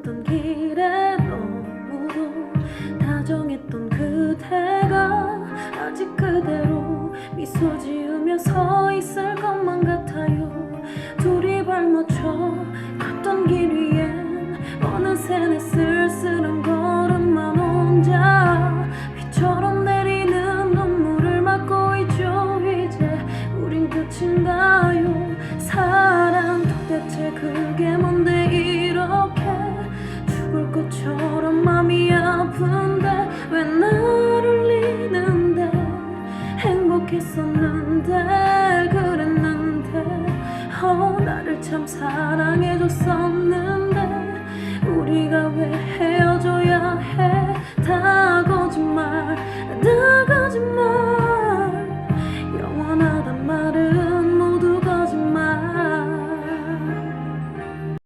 걸었던 길에 너무도 다정했던 그대가 아직 그대로 미소 지으며 서 있을 것만 같아요. 둘이 발맞춰 갔던 길 위엔 어느새 내 쓸쓸한 걸음만 혼자 비처럼 내리는 눈물을 막고 있죠. 이제 우린 끝인가요? 사랑 도대체 그게 뭐 것처럼 맘이 아픈데 왜 나를 울리는데? 행복했었는데 그랬는데? 어 나를 참 사랑해줬었는데 우리가 왜 헤어져야 해? 다 거짓말 다 거짓말